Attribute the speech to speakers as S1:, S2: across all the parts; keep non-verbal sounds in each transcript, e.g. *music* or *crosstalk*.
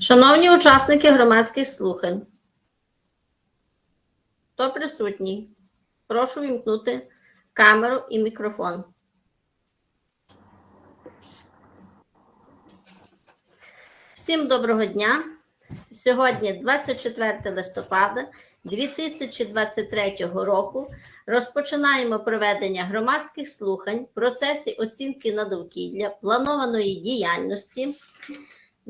S1: Шановні учасники громадських слухань, хто присутній? Прошу вімкнути камеру і мікрофон. Всім доброго дня. Сьогодні 24 листопада 2023 року. Розпочинаємо проведення громадських слухань в процесі оцінки на довкілля планованої діяльності.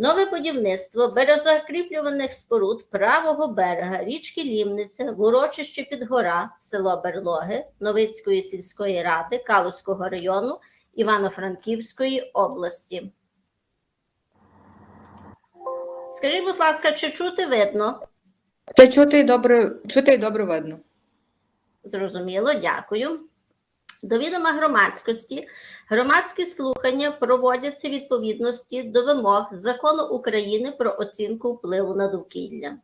S1: Нове будівництво березокріплюваних споруд правого берега річки Лімниця в урочищі Підгора, село Берлоги Новицької сільської ради Калузького району Івано-Франківської області. Скажіть, будь ласка, чи чути видно?
S2: Це чути добре, чути добре видно.
S1: Зрозуміло, дякую. До відома громадськості громадські слухання проводяться відповідності до вимог закону України про оцінку впливу на довкілля,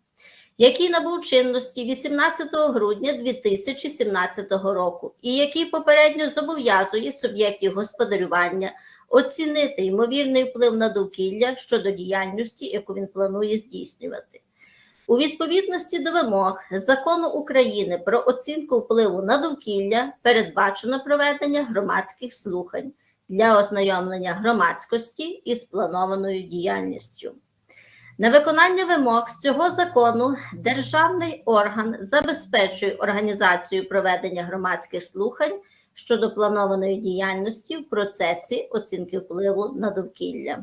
S1: який набув чинності 18 грудня 2017 року, і який попередньо зобов'язує суб'єктів господарювання оцінити ймовірний вплив на довкілля щодо діяльності, яку він планує здійснювати. У відповідності до вимог закону України про оцінку впливу на довкілля передбачено проведення громадських слухань для ознайомлення громадськості із планованою діяльністю. На виконання вимог цього закону державний орган забезпечує організацію проведення громадських слухань щодо планованої діяльності в процесі оцінки впливу на довкілля.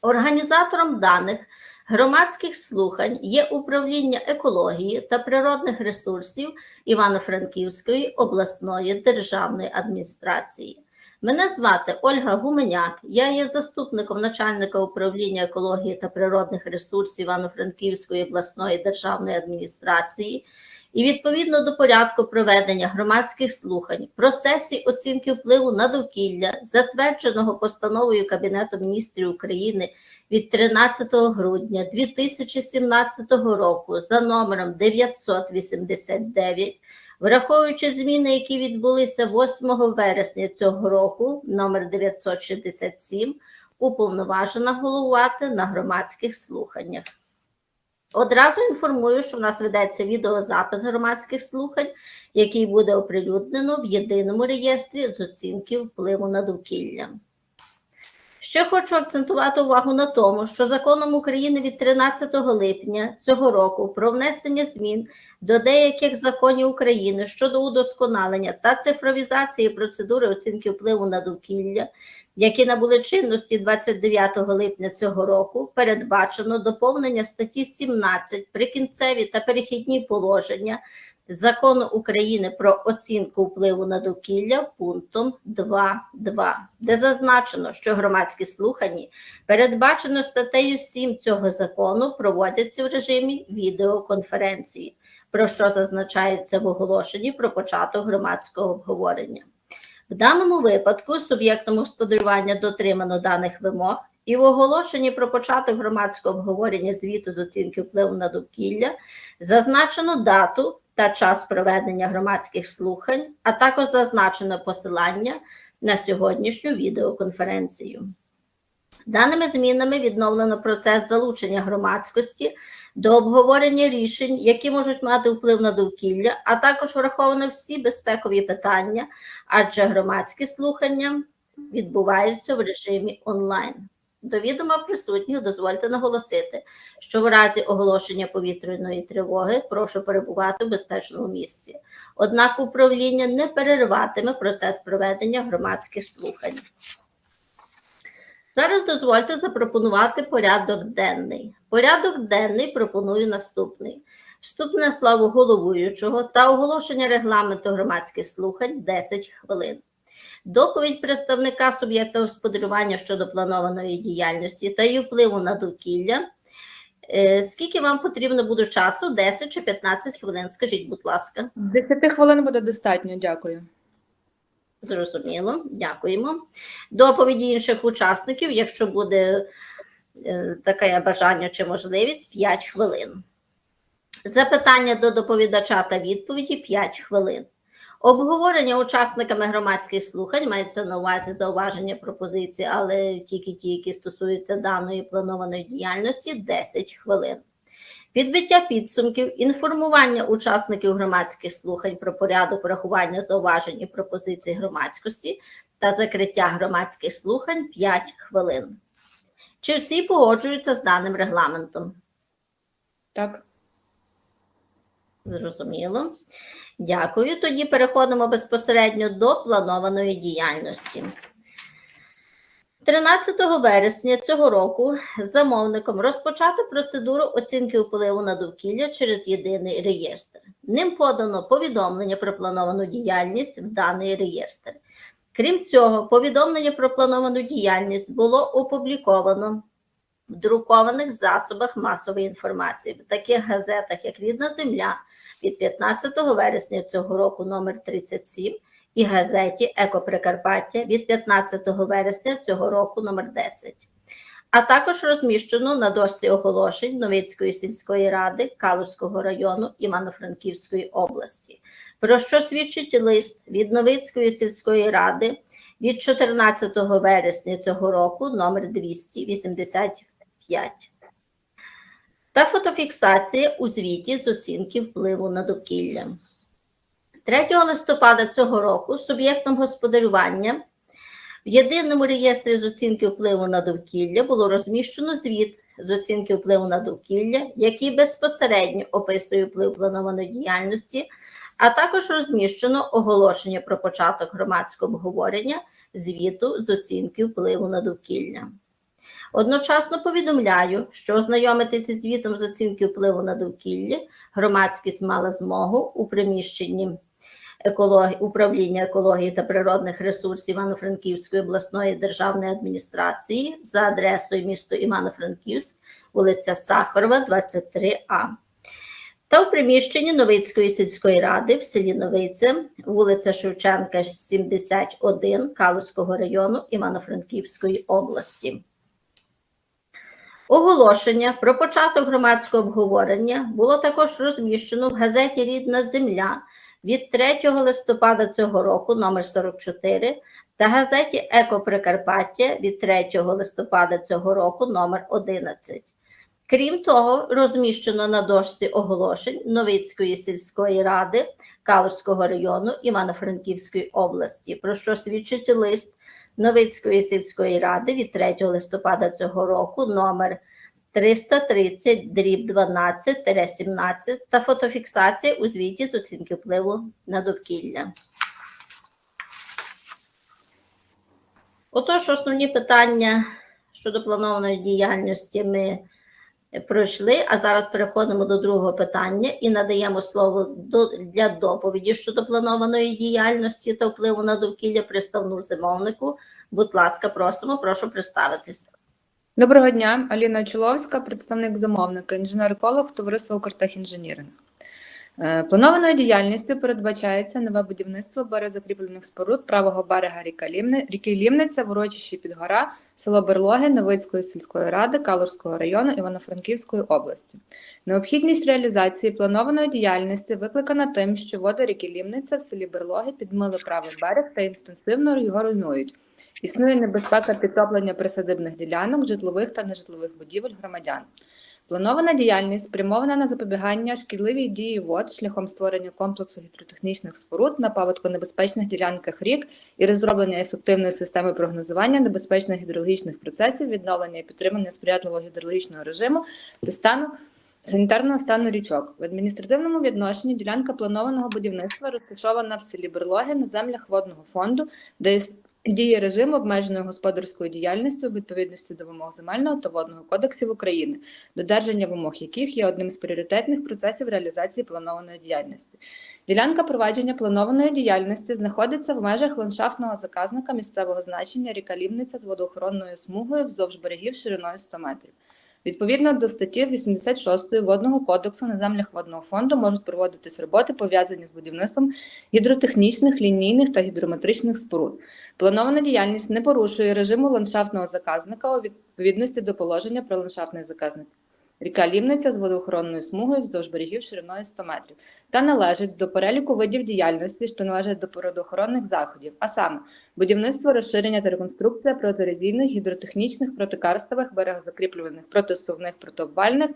S1: Організатором даних громадських слухань є управління екології та природних ресурсів Івано-Франківської обласної державної адміністрації. Мене звати Ольга Гуменяк, я є заступником начальника управління екології та природних ресурсів Івано-Франківської обласної державної адміністрації. І відповідно до порядку проведення громадських слухань процесі оцінки впливу на довкілля, затвердженого постановою Кабінету міністрів України від 13 грудня 2017 року за номером 989, враховуючи зміни, які відбулися 8 вересня цього року, номер 967, уповноважена головувати на громадських слуханнях. Одразу інформую, що в нас ведеться відеозапис громадських слухань, який буде оприлюднено в єдиному реєстрі з оцінки впливу на довкілля. Ще хочу акцентувати увагу на тому, що законом України від 13 липня цього року про внесення змін до деяких законів України щодо удосконалення та цифровізації процедури оцінки впливу на довкілля, які набули чинності 29 липня цього року, передбачено доповнення статті 17 прикінцеві та перехідні положення Закону України про оцінку впливу на довкілля пунктом 2.2, де зазначено, що громадські слухання, передбачено статтею 7 цього закону, проводяться в режимі відеоконференції, про що зазначається в оголошенні про початок громадського обговорення. В даному випадку суб'єктом господарювання дотримано даних вимог, і в оголошенні про початок громадського обговорення звіту з оцінки впливу на довкілля зазначено дату та час проведення громадських слухань, а також зазначено посилання на сьогоднішню відеоконференцію. Даними змінами відновлено процес залучення громадськості до обговорення рішень, які можуть мати вплив на довкілля, а також враховано всі безпекові питання, адже громадські слухання відбуваються в режимі онлайн. До відома присутніх дозвольте наголосити, що в разі оголошення повітряної тривоги прошу перебувати в безпечному місці. Однак управління не перериватиме процес проведення громадських слухань. Зараз дозвольте запропонувати порядок денний. Порядок денний пропоную наступний: вступне слово головуючого та оголошення регламенту громадських слухань 10 хвилин. Доповідь представника суб'єкта господарювання щодо планованої діяльності та її впливу на довкілля. Е, Скільки вам потрібно буде часу? 10 чи 15 хвилин? Скажіть, будь ласка.
S2: 10 хвилин буде достатньо, дякую.
S1: Зрозуміло, дякуємо. Доповіді інших учасників, якщо буде е, таке бажання чи можливість, 5 хвилин. Запитання до доповідача та відповіді 5 хвилин. Обговорення учасниками громадських слухань мається на увазі зауваження пропозиції, але тільки ті, які стосуються даної планованої діяльності, 10 хвилин. Підбиття підсумків, інформування учасників громадських слухань про порядок врахування зауважень і пропозицій громадськості та закриття громадських слухань 5 хвилин. Чи всі погоджуються з даним регламентом?
S2: Так.
S1: Зрозуміло. Дякую. Тоді переходимо безпосередньо до планованої діяльності. 13 вересня цього року замовником розпочато процедуру оцінки впливу на довкілля через єдиний реєстр. Ним подано повідомлення про плановану діяльність в даний реєстр. Крім цього, повідомлення про плановану діяльність було опубліковано в друкованих засобах масової інформації, в таких газетах, як Рідна Земля від 15 вересня цього року номер 37 і газеті Еко Прикарпаття від 15 вересня цього року номер 10. А також розміщено на дошці оголошень Новицької сільської ради Калузького району Івано-Франківської області, про що свідчить лист від Новицької сільської ради від 14 вересня цього року номер 285 та фотофіксація у звіті з оцінки впливу на довкілля. 3 листопада цього року суб'єктом господарювання в єдиному реєстрі з оцінки впливу на довкілля було розміщено звіт з оцінки впливу на довкілля, який безпосередньо описує вплив планованої діяльності, а також розміщено оголошення про початок громадського обговорення звіту з оцінки впливу на довкілля. Одночасно повідомляю, що ознайомитися звітом з оцінки впливу на довкілля громадськість мала змогу у приміщенні екології, управління екології та природних ресурсів Івано-Франківської обласної державної адміністрації за адресою місто Івано-Франківськ, вулиця Сахарова, 23А. Та в приміщенні Новицької сільської ради в селі Новиця, вулиця Шевченка, 71 Калузького району Івано-Франківської області. Оголошення про початок громадського обговорення було також розміщено в газеті Рідна Земля від 3 листопада цього року, номер 44, та газеті Еко Прикарпаття від 3 листопада цього року, номер 11. Крім того, розміщено на дошці оголошень Новицької сільської ради Калузького району Івано-Франківської області, про що свідчить лист Новицької сільської ради від 3 листопада цього року, номер 330 дріб 12 17 та фотофіксація у звіті з оцінки впливу на довкілля. Отож, основні питання щодо планованої діяльності ми пройшли, а зараз переходимо до другого питання і надаємо слово для доповіді щодо планованої діяльності та впливу на довкілля представну замовнику. Будь ласка, просимо, прошу представитися.
S2: Доброго дня, Аліна Чоловська, представник замовника, інженер-еколог товариства «Укртехінженіринг». Е, Планованою діяльністю передбачається нове будівництво березокріплених споруд правого берега ріки Лімниця в урочищі Підгора, село Берлоги Новицької сільської ради Калужського району Івано-Франківської області. Необхідність реалізації планованої діяльності викликана тим, що води ріки Лімниця в селі Берлоги підмили правий берег та інтенсивно його руйнують. Існує небезпека підтоплення присадибних ділянок, житлових та нежитлових будівель громадян. Планована діяльність спрямована на запобігання шкідливій дії вод шляхом створення комплексу гідротехнічних споруд на паводконебезпечних ділянках рік і розроблення ефективної системи прогнозування небезпечних гідрологічних процесів, відновлення і підтримання сприятливого гідрологічного режиму та стану санітарного стану річок. В адміністративному відношенні ділянка планованого будівництва розташована в селі Берлоги на землях водного фонду, де діє режим обмеженої господарською діяльністю у відповідності до вимог земельного та водного кодексів України, додержання вимог яких є одним з пріоритетних процесів реалізації планованої діяльності. Ділянка провадження планованої діяльності знаходиться в межах ландшафтного заказника місцевого значення ріка Лівниця з водоохоронною смугою вздовж берегів шириною 100 метрів. Відповідно до статті 86 Водного кодексу на землях водного фонду можуть проводитись роботи, пов'язані з будівництвом гідротехнічних, лінійних та гідрометричних споруд. Планована діяльність не порушує режиму ландшафтного заказника у відповідності до положення про ландшафтний заказник. ріка Лімниця з водоохоронною смугою вздовж берегів шириною 100 метрів та належить до переліку видів діяльності, що належать до природоохоронних заходів, а саме будівництво, розширення та реконструкція протиерозійних, гідротехнічних, протикарстових, берегозакріплюваних, протисувних, протиобвальних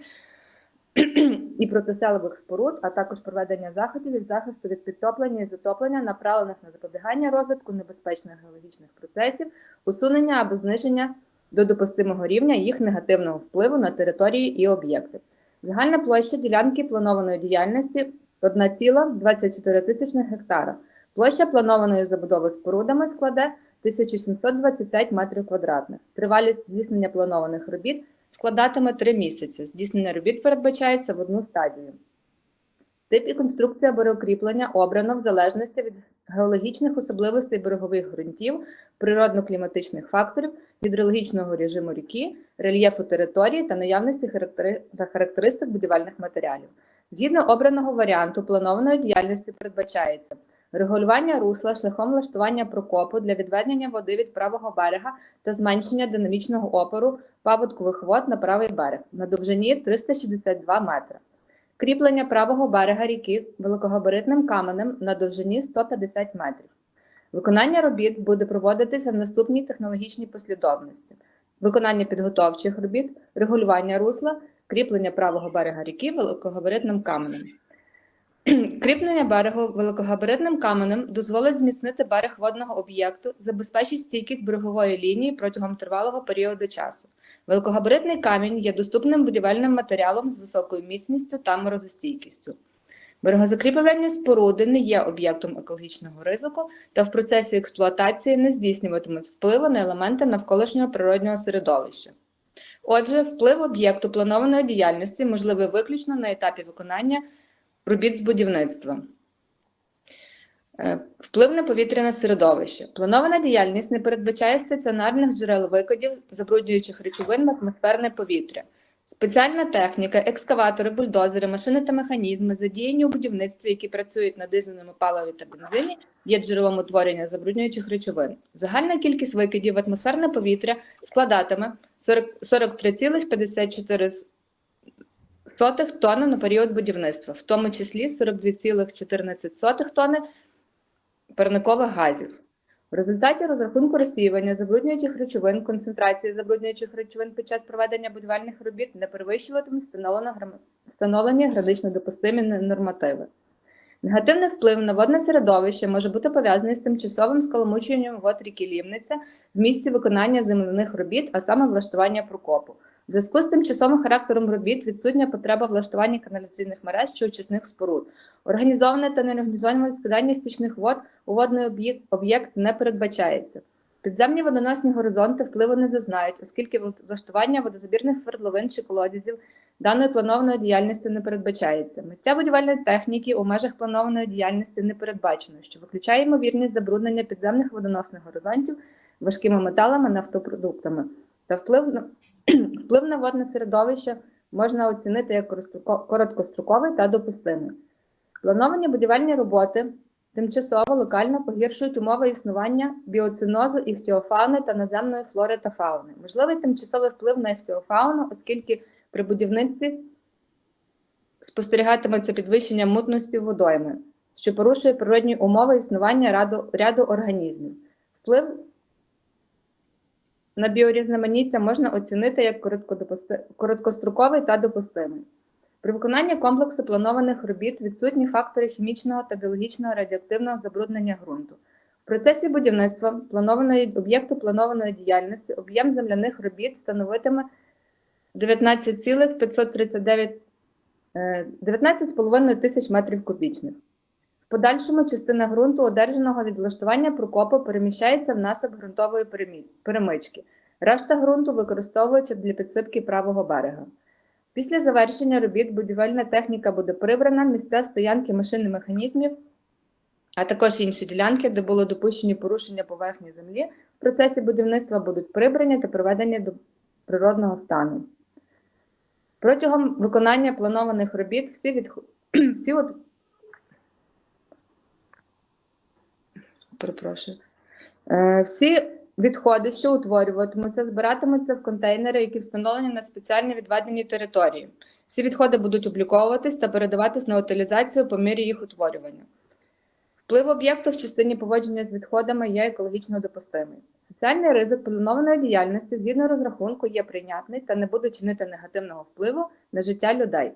S2: і протиселових споруд, а також проведення заходів із захисту від підтоплення і затоплення, направлених на запобігання розвитку небезпечних геологічних процесів, усунення або зниження до допустимого рівня їх негативного впливу на території і об'єкти. Загальна площа ділянки планованої діяльності 1,24 тисячних гектара. Площа планованої забудови спорудами складе 1725 метрів квадратних. Тривалість здійснення планованих робіт складатиме 3 місяці. Здійснення робіт передбачається в одну стадію. Тип і конструкція берегокріплення обрано в залежності від геологічних особливостей берегових ґрунтів, природно-кліматичних факторів, гідрологічного режиму ріки, рельєфу території та наявності та характеристик будівельних матеріалів. Згідно обраного варіанту планованої діяльності передбачається регулювання русла шляхом влаштування прокопу для відведення води від правого берега та зменшення динамічного опору паводкових вод на правий берег на довжині 362 метри. Кріплення правого берега ріки великогабаритним каменем на довжині 150 метрів. Виконання робіт буде проводитися в наступній технологічній послідовності: виконання підготовчих робіт, регулювання русла, кріплення правого берега ріки великогабаритним каменем. *clears throat* Кріплення берегу великогабаритним каменем дозволить зміцнити берег водного об'єкту, забезпечить стійкість берегової лінії протягом тривалого періоду часу. Великогабаритний камінь є доступним будівельним матеріалом з високою міцністю та морозостійкістю. Берегозакріплювальні споруди не є об'єктом екологічного ризику та в процесі експлуатації не здійснюватимуть впливу на елементи навколишнього природнього середовища. Отже, вплив об'єкту планованої діяльності можливий виключно на етапі виконання робіт з будівництва. Е, Вплив на повітряне середовище. Планована діяльність не передбачає стаціонарних джерел викидів забруднюючих речовин в атмосферне повітря. Спеціальна техніка, екскаватори, бульдозери, машини та механізми, задіяні у будівництві, які працюють на дизельному паливі та бензині, є джерелом утворення забруднюючих речовин. Загальна кількість викидів в атмосферне повітря складатиме 43,54 тонни на період будівництва, в тому числі 42,14 тонни парникових газів. В результаті розрахунку розсіювання забруднюючих речовин, концентрації забруднюючих речовин під час проведення будівельних робіт не перевищуватимуть встановлені гранично допустимі нормативи. Негативний вплив на водне середовище може бути пов'язаний з тимчасовим скаламученням вод ріки Лівниця в місці виконання земляних робіт, а саме влаштування прокопу. В зв'язку з тимчасовим характером робіт відсутня потреба влаштування каналізаційних мереж чи очисних споруд. Організоване та неорганізоване скидання стічних вод у водний об'єкт, об'єкт не передбачається. Підземні водоносні горизонти впливу не зазнають, оскільки влаштування водозабірних свердловин чи колодязів даної планованої діяльності не передбачається. Миття будівельної техніки у межах планованої діяльності не передбачено, що виключає ймовірність забруднення підземних водоносних горизонтів важкими металами, нафтопродуктами та вплив на *clears throat* вплив на водне середовище можна оцінити як короткостроковий та допустимий. Плановані будівельні роботи тимчасово локально погіршують умови існування біоцинозу іхтіофауни та наземної флори та фауни. Можливий тимчасовий вплив на іхтіофауну, оскільки при будівництві спостерігатиметься підвищення мутності водойми, що порушує природні умови існування ряду, ряду організмів. Вплив на біорізноманіття можна оцінити як короткостроковий та допустимий. При виконанні комплексу планованих робіт відсутні фактори хімічного та біологічного радіоактивного забруднення ґрунту. В процесі будівництва планованої об'єкту планованої діяльності об'єм земляних робіт становитиме 19,539 е, 19,5 тисяч метрів кубічних. Подальшому частина ґрунту, одержаного від влаштування прокопу, переміщається в ґрунтової перемички. Решта ґрунту використовується для підсипки правого берега. Після завершення робіт будівельна техніка буде прибрана, місця стоянки машин і механізмів, а також інші ділянки, де було допущені порушення поверхні землі, в процесі будівництва будуть прибрані та приведені до природного стану. Протягом виконання планованих робіт всі, відх... *clears throat* всі Перепрошую. Е, Всі відходи, що утворюватимуться, збиратимуться в контейнери, які встановлені на спеціально відведеній території. Всі відходи будуть обліковуватись та передаватись на утилізацію по мірі їх утворювання. Вплив об'єкту в частині поводження з відходами є екологічно допустимий. Соціальний ризик планованої діяльності згідно розрахунку є прийнятний та не буде чинити негативного впливу на життя людей.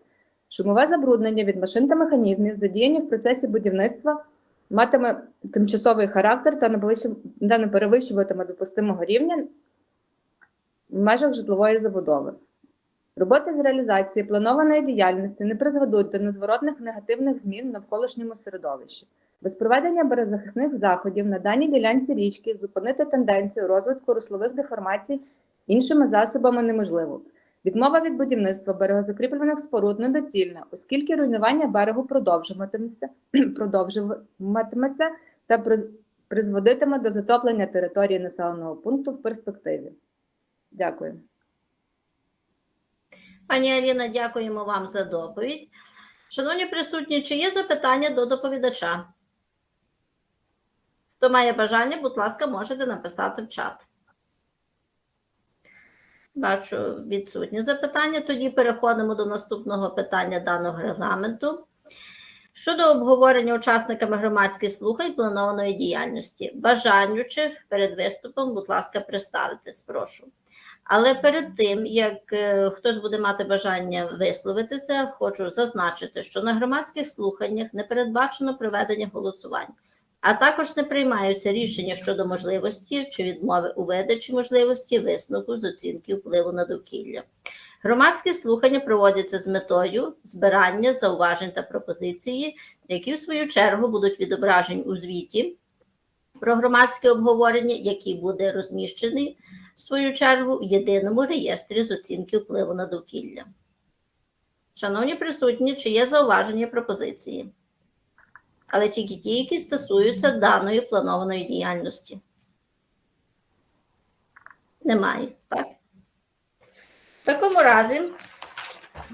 S2: Шумове забруднення від машин та механізмів, задіяні в процесі будівництва, матиме тимчасовий характер та не перевищуватиме допустимого рівня в межах житлової забудови. Роботи з реалізації планованої діяльності не призведуть до незворотних негативних змін в навколишньому середовищі. Без проведення березахисних заходів на даній ділянці річки зупинити тенденцію розвитку руслових деформацій іншими засобами неможливо. Відмова від будівництва берегозакріплюваних споруд недоцільна, оскільки руйнування берегу продовжуватиметься, *clears throat* продовжуватиметься та призводитиме до затоплення території населеного пункту в перспективі. Дякую.
S1: Пані Аліна, дякуємо вам за доповідь. Шановні присутні, чи є запитання до доповідача? Хто має бажання, будь ласка, можете написати в чат. Бачу відсутні запитання. Тоді переходимо до наступного питання даного регламенту. Щодо обговорення учасниками громадських слухань планованої діяльності, бажаючих перед виступом, будь ласка, представитись, прошу. Але перед тим, як е, хтось буде мати бажання висловитися, хочу зазначити, що на громадських слуханнях не передбачено проведення голосувань, а також не приймаються рішення щодо можливості чи відмови у видачі можливості висновку з оцінки впливу на довкілля. Громадські слухання проводяться з метою збирання зауважень та пропозиції, які в свою чергу будуть відображені у звіті про громадське обговорення, який буде розміщений в свою чергу в єдиному реєстрі з оцінки впливу на довкілля. Шановні присутні, чи є зауваження пропозиції? Але тільки ті, які стосуються даної планованої діяльності. Немає, так? В такому разі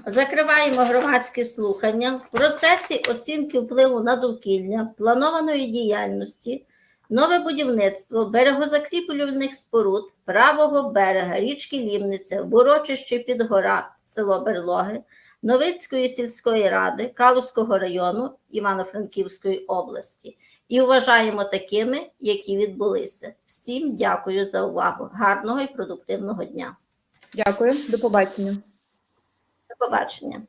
S1: закриваємо громадські слухання в процесі оцінки впливу на довкілля планованої діяльності Нове будівництво берегозакріплювальних споруд правого берега річки Лімниця в урочищі Підгора, село Берлоги, Новицької сільської ради Калузького району Івано-Франківської області і вважаємо такими, які відбулися. Всім дякую за увагу. Гарного і продуктивного дня.
S2: Дякую, до побачення.
S1: До побачення.